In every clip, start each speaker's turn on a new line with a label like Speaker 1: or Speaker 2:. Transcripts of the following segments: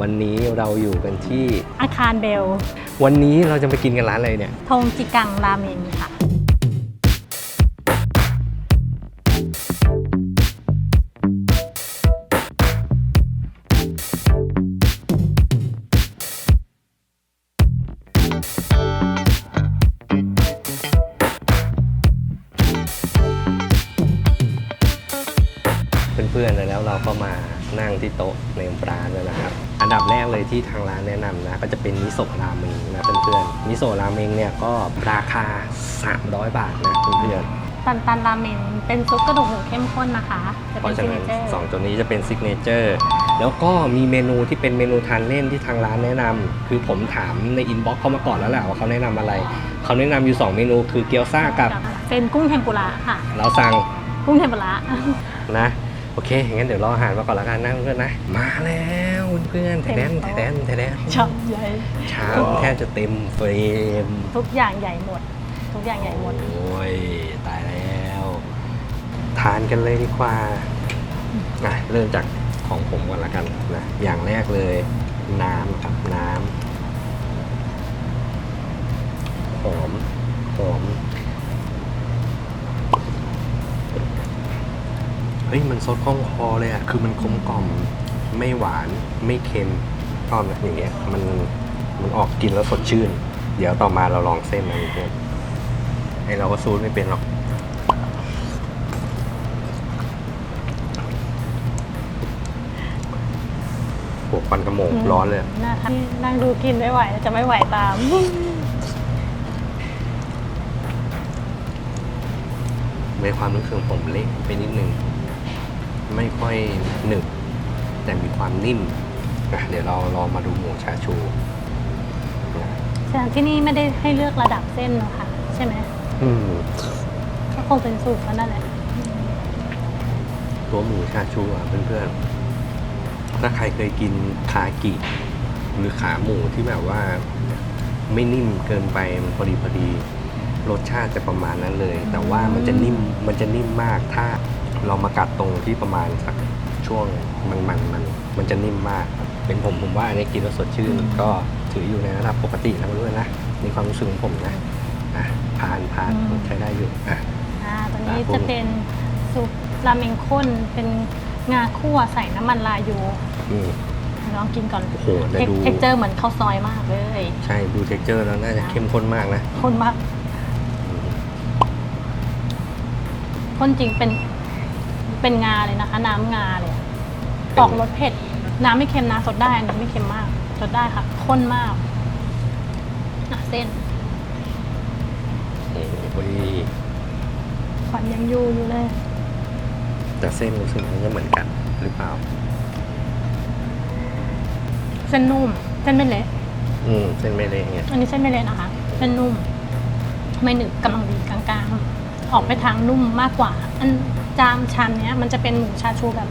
Speaker 1: วันนี้เราอยู่กันที่
Speaker 2: อาคารเบล
Speaker 1: วันนี้เราจะไปกินกันร้านอะไรเนี่ย
Speaker 2: ทงจิกังราเมงค่ะ
Speaker 1: เพื่อนๆแล้วเราก็มานั่งที่โต๊ะในร้านแล้วนะครับ อันดับแรกเลยที่ทางร้านแนะนำนะก็จะเป็นมิโซะราเมงนะเพื่อนๆมิโซะราเมงเนี่ยก็ราคา 300 บาทนะเพื่อน
Speaker 2: ตันตันราเมงเป็นซุปกระดูกหมูเข้มข้นนะคะ จะ
Speaker 1: ๆเพ
Speaker 2: เป็น
Speaker 1: ราะฉะ
Speaker 2: ซิกเน
Speaker 1: นั้น
Speaker 2: เจอร์
Speaker 1: สองตัวนี้จะเป็นซิกเนเจอร์แล้วก็มีเมนูที่เป็นเมนูทานเล่นที่ทางร้านแนะนำคือผมถามในอินบ็อกซ์เขามาก่อนแล้วแหละว่าเขาแนะนำอะไร เขาแนะนำอยู่ 2 เมนูคือเกี๊ยวซ่ากับ
Speaker 2: เป็นกุ้งเทมปุระค่ะ
Speaker 1: เราสั่ง
Speaker 2: กุ้งเทมปุระ
Speaker 1: นะ โอเคงั้นเดี๋ยวรออาหารมาก่อนละกันนะเพื่อนๆนะ มาแล้วเพื่อนๆแทแดนแทแดนแทแดน
Speaker 2: ชอบใหญ่
Speaker 1: ชามแทบจะเต็มเฟรม
Speaker 2: ทุกอย่างใหญ่หมด ทุกอย่างใหญ่หมด
Speaker 1: โอ้ย ตายแล้ว ทานกันเลยดีกว่าอะเริ่มจากของผมก่อนละกันนะ อย่างแรกเลย น้ำครับน้ำ ฮ้ยมันซดคล่องคอเลยอะคือมันกลมกล่อมไม่หวานไม่เค็มชอบนะอย่างเงี้ยมันมันออกกินแล้วสดชื่น เดี๋ยวต่อมาเราลองเส้นนะเพื่อนไอเราก็ซูดไม่เป็นหรอกโหควันกระโมงร้อนเลยอะ
Speaker 2: น่าทานนั่งดูกินไม่ไหวจะไม่ไหวตาม
Speaker 1: ในความรู้สึกของผมเละไปนิดนึง ไม่ค่อยหนึบแต่มีความนิ่มนะเดี๋ยวเราลองมาดูหมูชาชูนะ
Speaker 2: แสดงที่นี่ไม่ได้ให้เลือกระดับเส้นหรอกค่ะ ใช่ไหม
Speaker 1: อืม
Speaker 2: ก็คงเป็นสูตรเขานั่นแหละ
Speaker 1: ตัวหมูชาชูอะเพื่อนๆถ้าใครเคยกินคากิ หรือขาหมูที่แบบว่า ไม่นิ่มเกินไปมันพอดีพอดีรสชาติจะประมาณนั้นเลย แต่ว่ามันจะนิ่มมันจะนิ่มมากถ้า เรามากัดตรงที่ประมาณสักช่วงมันมันมันมันจะนิ่มมากเป็นผมผมว่าอันนี้กินแล้วสดชื่นก็ถืออยู่ในระดับปกตินะเพื่อนๆนะในความรู้สึกของผมนะอะผ่านผ่าน
Speaker 2: อืม
Speaker 1: ใช้ได้อยู่อะ
Speaker 2: อ่าตัวนี้
Speaker 1: ครับผม
Speaker 2: จะเป็นซุปราเมงข้นเป็นงาคั่วใส่น้ำมันลายู
Speaker 1: อืม
Speaker 2: ลองกินก่อน
Speaker 1: โอ้โหแต่ดู
Speaker 2: เท็กเจอร์เหมือนข้าวซอยมากเลย
Speaker 1: ใช่ดูเท็กเจอร์แล้วน่าจะเข้มข้นมากนะ
Speaker 2: ข้นมากข้นจริงเป็น เป็นงาเลยนะคะ น้ำงาเลย
Speaker 1: เป็น
Speaker 2: ออกรสเผ็ด น้ำไม่เค็มนะสดได้อันนี้ไม่เค็มมากสดได้ค่ะข้นมากอะเส้น
Speaker 1: โอ้โห
Speaker 2: ควันยังอยู่อยู่เลย
Speaker 1: แต่เส้นรู้สึกมันจะเหมือนกันหรือเปล่า
Speaker 2: เส้นนุ่ม เส้นไม่เละ
Speaker 1: อืมเส้นไม่เละไง
Speaker 2: อันนี้เส้นไม่เละนะคะ เส้นนุ่ม ไม่หนึบกำลังดีกลางๆ ออกไปทางนุ่มมากกว่า อัน จามชามเนี้ยมันจะเป็นหมูชาชูแบบ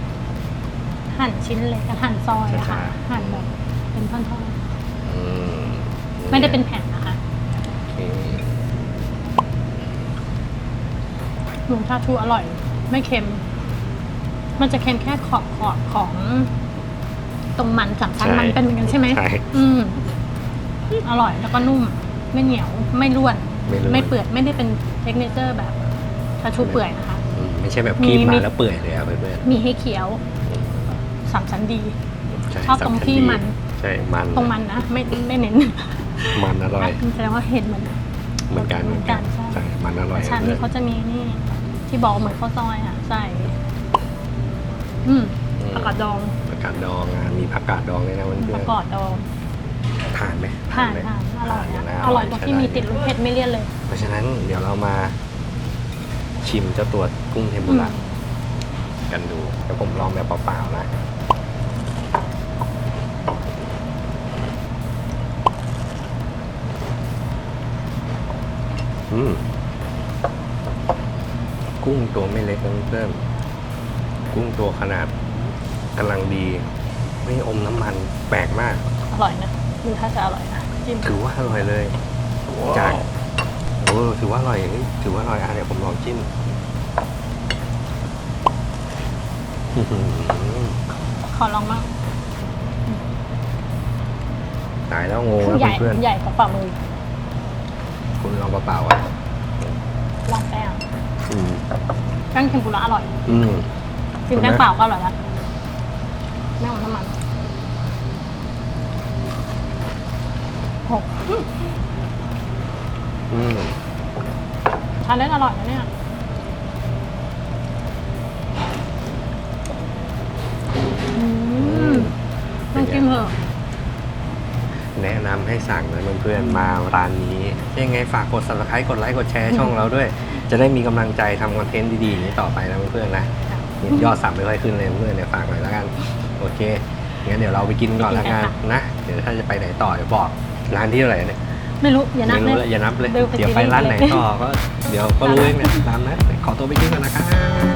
Speaker 2: หั่นชิ้นเล็กกับหั่นซอยอะค่ะ หั่นแบบเป็นท่อน
Speaker 1: อืม
Speaker 2: ๆ ไม่ได้เป็นแผ่นนะคะ
Speaker 1: โอเค
Speaker 2: หมูชาชูอร่อย ไม่เค็ม มันจะเค็มแค่ขอบขอบของ ตรงมันสามชั้นมันเป็นเหมือนกันใช่ไหม
Speaker 1: ใช่
Speaker 2: อืม อร่อยแล้วก็นุ่ม ไม่เหนียว ไม่ร่วน
Speaker 1: ไม่ร่วน
Speaker 2: ไม่เปื่อย ไม่ได้เป็นเทคเนเจอร์แบบชาชูเปื่อยนะคะ
Speaker 1: อืม ไม่ใช่แบบ
Speaker 2: มี
Speaker 1: คีบ
Speaker 2: มี
Speaker 1: มาแล้วเปื่อยเลยอะเพื่อน
Speaker 2: มีให้เคี้ยวสามชั้นดี
Speaker 1: ๆใช่
Speaker 2: ชอบตรงที่มัน
Speaker 1: ใช่มัน
Speaker 2: ตรงมันนะไม่ไม่เน้น
Speaker 1: มันอร่อย
Speaker 2: แสดงว่าเห็ดเหมือน
Speaker 1: เหมือนกัน
Speaker 2: เหมือนกันใช่
Speaker 1: ใช่มันอร่อย
Speaker 2: ชาม
Speaker 1: เล
Speaker 2: นี้
Speaker 1: ย
Speaker 2: เขาจะมีนี่ ที่บอกเหมือนข้าวซอยอะใส่ อืมผักกาดดอง
Speaker 1: ผักกาดดองอะมีผักกาดดองเลยนะเพื่
Speaker 2: ผั
Speaker 1: อกน
Speaker 2: กาดดอง
Speaker 1: ๆทานไหม
Speaker 2: ทาน
Speaker 1: ไหม
Speaker 2: ทานอร่อย
Speaker 1: ทา
Speaker 2: นะ
Speaker 1: นะ
Speaker 2: อร่อยตรงที่มีติดรสเผ็ดไม่เลี่ยนเลย
Speaker 1: เพราะฉะนั้นเดี๋ยวเรามา ชิมเจ้าตัวกุ้งเทมปุระ
Speaker 2: อืม
Speaker 1: กันดูเดี๋ยวผมลองแบบเปล่าๆนะอืมกุ้งตัวไม่เล็กนะเพื่อนๆกุ้งตัวขนาดกำลังดี ไม่อมน้ำมันแปลกมาก
Speaker 2: อร่อยนะดูถ้าจะอร่อยนะจิ้ม
Speaker 1: ถือว่าอร่อยเลย จาก โอ้ถือว่าอร่อยเฮ้ยถือว่าอร่อยอะเดี๋ยวผมลองจิ้มอื้อหือ
Speaker 2: ขอลองมั่ง
Speaker 1: ตายแล้วงงแล้ว
Speaker 2: ใหญ่
Speaker 1: เพื่อน
Speaker 2: ใหญ่กว่าฝ่ามือ
Speaker 1: ๆคุณลองเปล่าๆอะ
Speaker 2: ลองแป้ง
Speaker 1: อืม
Speaker 2: แป้งเทมปุระอร่อย
Speaker 1: อืม
Speaker 2: กินแป้งเปล่าก็อร่อยละไม่เอาน้ำมันหก
Speaker 1: อืม
Speaker 2: ชาเลนจ์อร่อยนะเนี่ย อืมลองกินเถอะ
Speaker 1: แนะนำให้สั่งนะเพื่อนๆมาร้านนี้ยังไงฝากกด subscribe กดไลค์กดแชร์ช่องเราด้วย จะได้มีกำลังใจทำคอนเทนต์ดีๆอย่างนี้ต่อไปนะเพื่อนๆนะเนี่ยยอดสับไม่ค่อยขึ้นเลยเพื่อนๆเนี่ยฝากหน่อยแล้วกัน โอเคงั้นเดี๋ยวเราไปกินก่อนแล้วกันนะ เดี๋ยวถ้าจะไปไหนต่อเดี๋ยวบอกร้านที่เท่าไหร่เนี่ย
Speaker 2: ไม่รู้อย่านับ
Speaker 1: ไม่
Speaker 2: เล
Speaker 1: รู้
Speaker 2: ย
Speaker 1: เลยอย่านับเลย
Speaker 2: เดี๋ยวไป
Speaker 1: เดี๋ยวไป
Speaker 2: กิน
Speaker 1: ร้านไหน
Speaker 2: เลย
Speaker 1: ต่อก็ เดี๋ยวก็รู้เองเนี่ยตามนั้นขอตัวไปกินก่อนนะครับ